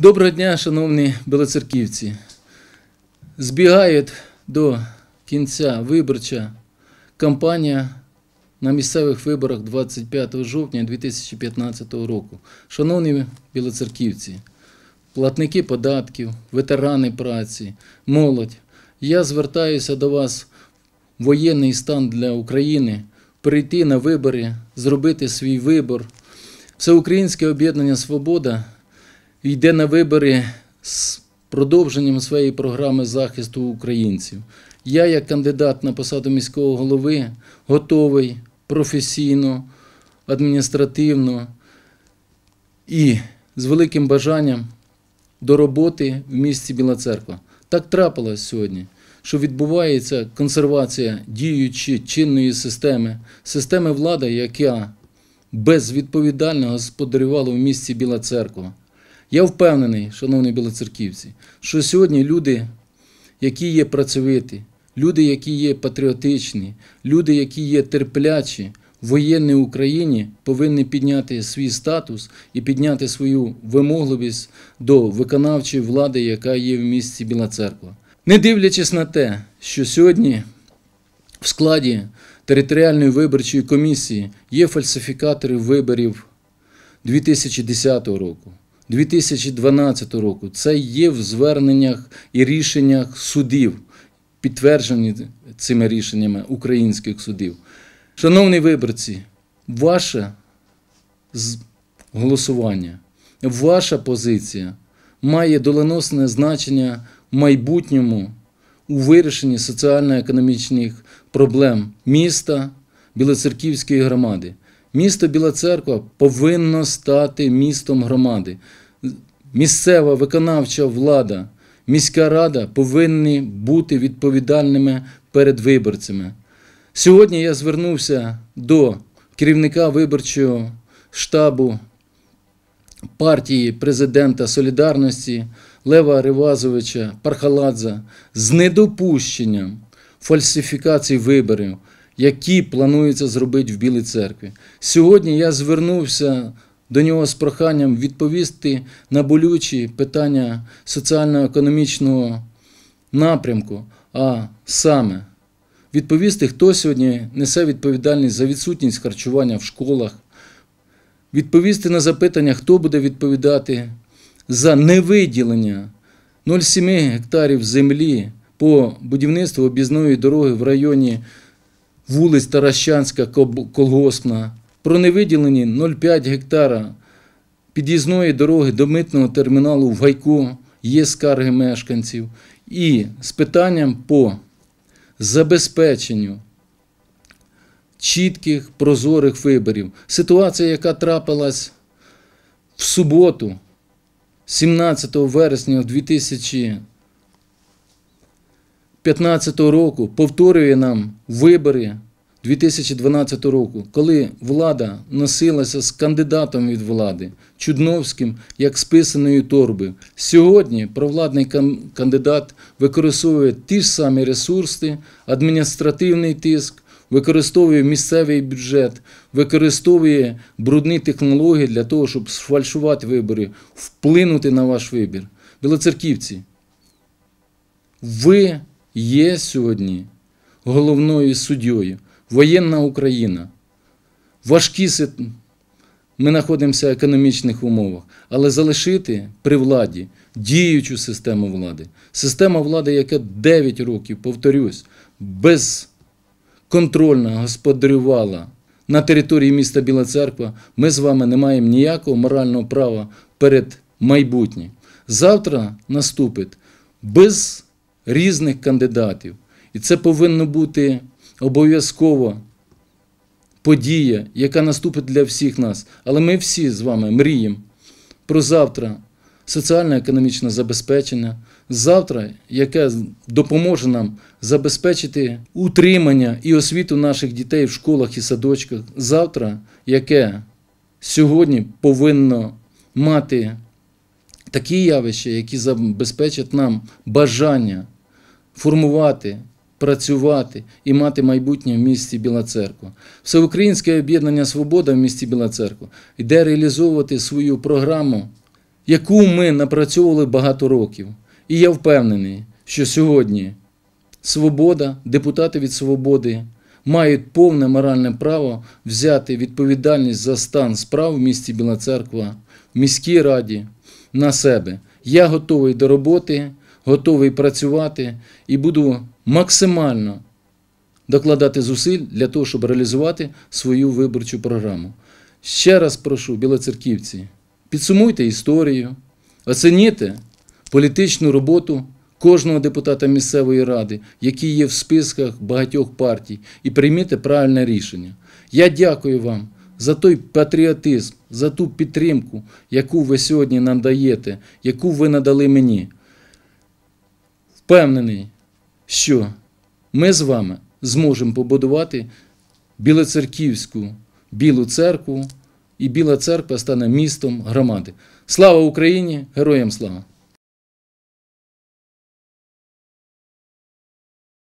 Доброго дня, шановні білоцерківці. Збігають до кінця виборча кампанія на місцевих виборах 25 жовтня 2015 року. Шановні білоцерківці, платники податків, ветерани праці, молодь, я звертаюся до вас воєнний стан для України, прийти на вибори, зробити свій вибор. Всеукраїнське об'єднання Свобода йде на вибори з продовженням своєї програми захисту українців. Я, як кандидат на посаду міського голови, готовий професійно, адміністративно і з великим бажанням до роботи в місті Біла Церква. Так трапилось сьогодні, що відбувається консервація діючої чинної системи, системи влади, яка безвідповідально господарювала в місті Біла Церква. Я впевнений, шановні білоцерківці, що сьогодні люди, які є працьовиті, люди, які є патріотичні, люди, які є терплячі в воєнній Україні, повинні підняти свій статус і підняти свою вимогливість до виконавчої влади, яка є в місті Біла Церква. Не дивлячись на те, що сьогодні в складі територіальної виборчої комісії є фальсифікатори виборів 2010 року. 2012 року. Це є в зверненнях і рішеннях судів, підтверджені цими рішеннями українських судів. Шановні виборці, ваше голосування, ваша позиція має доленосне значення в майбутньому у вирішенні соціально-економічних проблем міста Білоцерківської громади. Місто Біла Церква повинно стати містом громади. Місцева виконавча влада, міська рада повинні бути відповідальними перед виборцями. Сьогодні я звернувся до керівника виборчого штабу партії президента Солідарності Лева Ривазовича Пархаладзе з недопущенням фальсифікацій виборів, які планується зробити в Білій церкві. Сьогодні я звернувся до нього з проханням відповісти на болючі питання соціально-економічного напрямку, а саме відповісти, хто сьогодні несе відповідальність за відсутність харчування в школах, відповісти на запитання, хто буде відповідати за невиділення 0,7 гектарів землі по будівництву об'їзної дороги в районі вулиць Таращанська, Колгоспна, про невиділені 0,5 гектара під'їзної дороги до митного терміналу в Гайку є скарги мешканців, і з питанням по забезпеченню чітких прозорих виборів. Ситуація, яка трапилась в суботу, 17 вересня 2015 року, повторює нам вибори 2012 року, коли влада носилася з кандидатом від влади Чудновським як списаною торби. Сьогодні провладний кандидат використовує ті ж самі ресурси, адміністративний тиск, використовує місцевий бюджет, використовує брудні технології для того, щоб сфальшувати вибори, вплинути на ваш вибір. Білоцерківці, ви є сьогодні головною суддєю. Воєнна Україна. Важкі ми знаходимося в економічних умовах, але залишити при владі діючу систему влади. Система влади, яка 9 років, повторюсь, безконтрольно господарювала на території міста Біла Церква, ми з вами не маємо ніякого морального права перед майбутнім. Завтра наступить без різних кандидатів. І це повинно бути обов'язково подія, яка наступить для всіх нас. Але ми всі з вами мріємо про завтра соціально-економічне забезпечення, завтра, яке допоможе нам забезпечити утримання і освіту наших дітей в школах і садочках, завтра, яке сьогодні повинно мати такі явища, які забезпечать нам бажання формувати, працювати і мати майбутнє в місті Біла Церква. Всеукраїнське об'єднання Свобода в місті Біла Церква йде реалізовувати свою програму яку ми напрацьовували багато років. І я впевнений, що сьогодні свобода, депутати від свободи мають повне моральне право взяти відповідальність за стан справ в місті Біла Церква, в міській раді на себе. Я готовий до роботи, готовий працювати і буду максимально докладати зусиль для того, щоб реалізувати свою виборчу програму. Ще раз прошу, білоцерківці, підсумуйте історію, оцініть політичну роботу кожного депутата місцевої ради, який є в списках багатьох партій, і прийміть правильне рішення. Я дякую вам за той патріотизм, за ту підтримку, яку ви сьогодні нам даєте, яку ви надали мені. Впевнений, що ми з вами зможемо побудувати Білоцерківську Білу церкву, і Біла церква стане містом громади. Слава Україні! Героям слава!